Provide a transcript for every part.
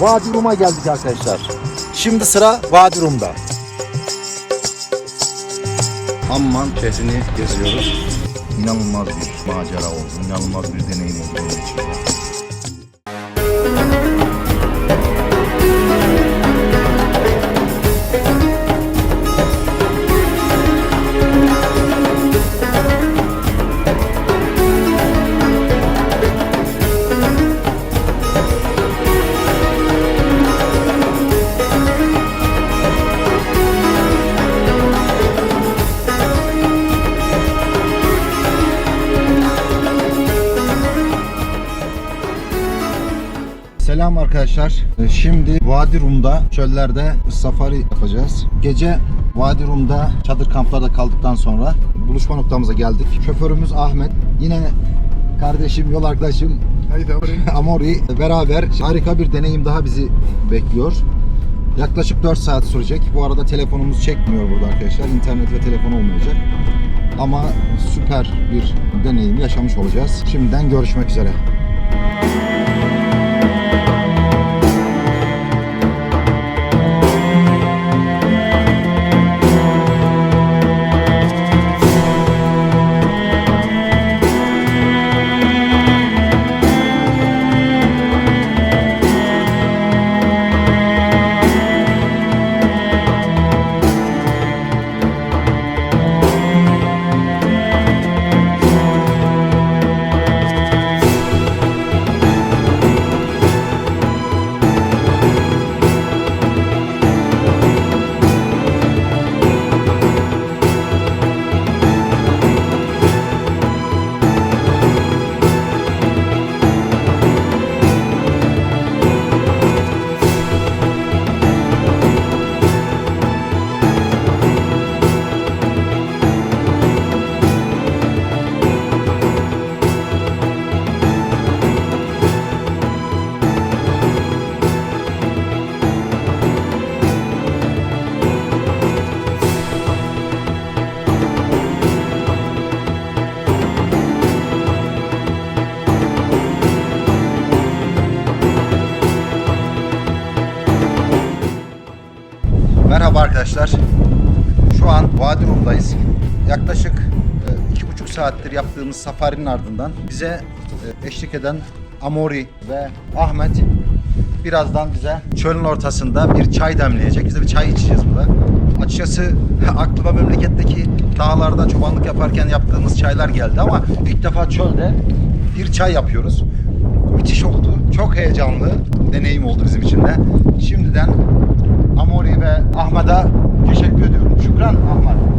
Vadi Rum'a geldik arkadaşlar. Şimdi sıra Vadi Rum'da. Amman şehrini geziyoruz. İnanılmaz bir macera oldu, inanılmaz bir deneyim oldu benim için. Arkadaşlar. Ee, Şimdi Vadi Rum'da çöllerde safari yapacağız. Gece Vadi Rum'da çadır kamplarda kaldıktan sonra buluşma noktamıza geldik. Şoförümüz Ahmet. Yine kardeşim, yol arkadaşım Amori beraber harika bir deneyim daha bizi bekliyor. Yaklaşık 4 saat sürecek. Bu arada telefonumuz çekmiyor burada arkadaşlar. İnternet ve telefon olmayacak. Ama süper bir deneyim yaşamış olacağız. Şimdiden görüşmek üzere. Merhaba arkadaşlar. Şu an Vadi Rum'dayız. Yaklaşık e, iki buçuk saattir yaptığımız safarinin ardından bize e, eşlik eden Amori ve Ahmet birazdan bize çölün ortasında bir çay demleyecek. Biz de bir çay içeceğiz burada. Açıkçası aklıma memleketteki dağlarda çobanlık yaparken yaptığımız çaylar geldi ama ilk defa çölde bir çay yapıyoruz. Müthiş oldu. Çok heyecanlı deneyim oldu bizim için de. Şimdiden Amori ve Ahmet'e teşekkür ediyorum. Şükran Ahmet.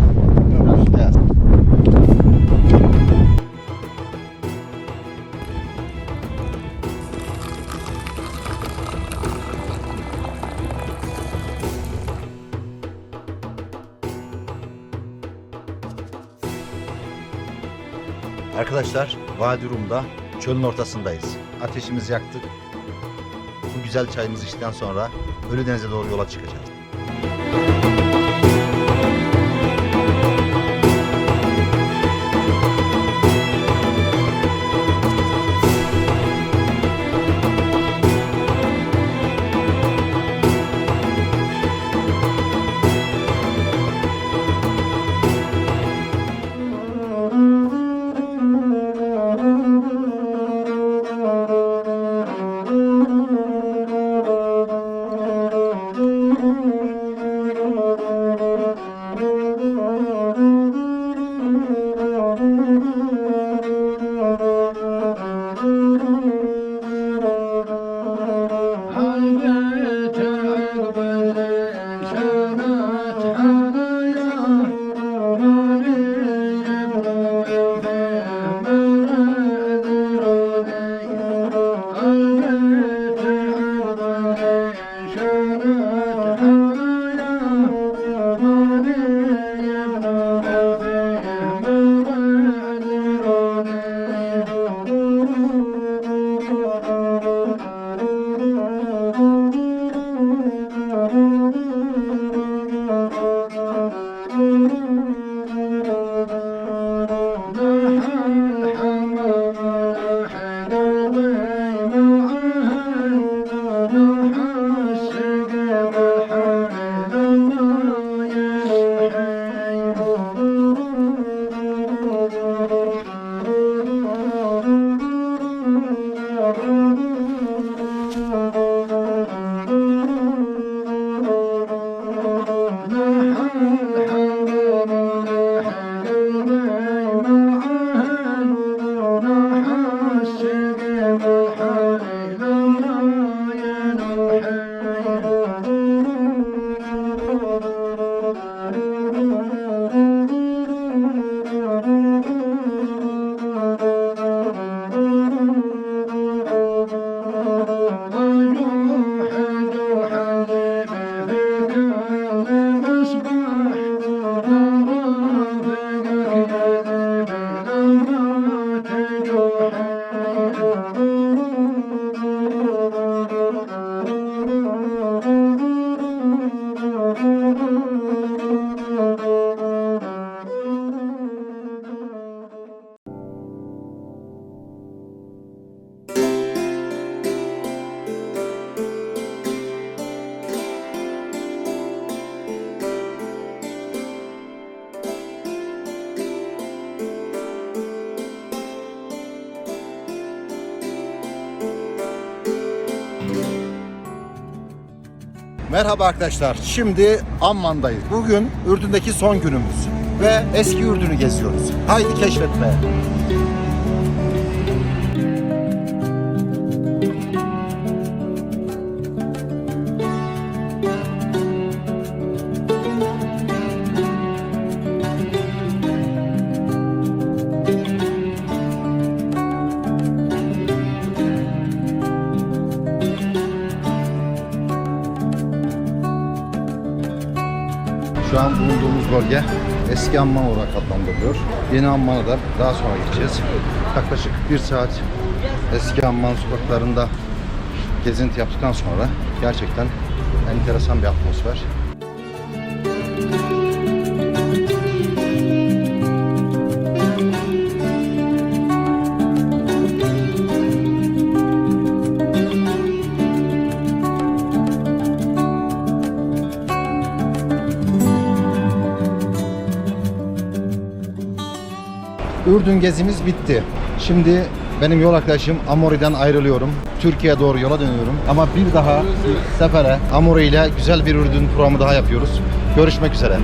Arkadaşlar Vadi Rum'da çölün ortasındayız. Ateşimizi yaktık. Bu güzel çayımızı içtikten sonra Ölüdeniz'e doğru yola çıkacağız. Merhaba arkadaşlar. Şimdi Amman'dayız. Bugün Ürdün'deki son günümüz. Ve eski Ürdün'ü geziyoruz. Haydi keşfetmeye. Şu an bulunduğumuz bölge eski Amman olarak adlandırılıyor. Yeni Amman'a da daha sonra gideceğiz. Yaklaşık bir saat eski Amman sokaklarında gezinti yaptıktan sonra gerçekten enteresan bir atmosfer. Ürdün gezimiz bitti. Şimdi benim yol arkadaşım Amori'den ayrılıyorum. Türkiye'ye doğru yola dönüyorum. Ama bir daha bir sefere Amori ile güzel bir Ürdün programı daha yapıyoruz. Görüşmek üzere.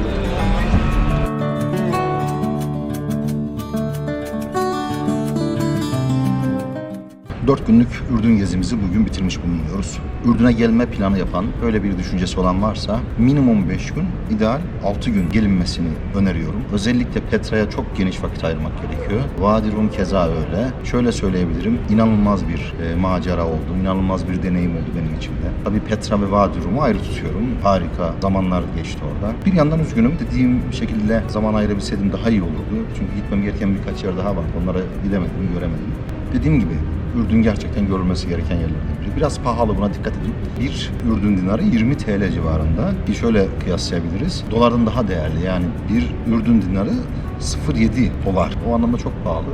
Dört günlük Ürdün gezimizi bugün bitirmiş bulunuyoruz. Ürdün'e gelme planı yapan, öyle bir düşüncesi olan varsa minimum 5 gün, ideal 6 gün gelinmesini öneriyorum. Özellikle Petra'ya çok geniş vakit ayırmak gerekiyor. Vadi Rum keza öyle. Şöyle söyleyebilirim, inanılmaz bir e, macera oldu, inanılmaz bir deneyim oldu benim için de. Tabii Petra ve Vadi Rum'u ayrı tutuyorum. Harika zamanlar geçti orada. Bir yandan üzgünüm, dediğim şekilde zaman ayırabilseydim daha iyi olurdu. Çünkü gitmem gereken birkaç yer daha var. Onlara gidemedim, göremedim. Dediğim gibi Ürdün gerçekten görülmesi gereken yerlerden biri. Biraz pahalı buna dikkat edin. Bir Ürdün dinarı 20 TL civarında. Bir şöyle kıyaslayabiliriz. Dolardan daha değerli yani bir Ürdün dinarı 0.7 dolar. O anlamda çok pahalı.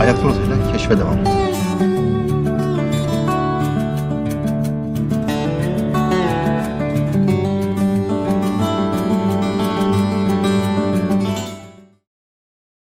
Ayakta ortayla keşfe devam.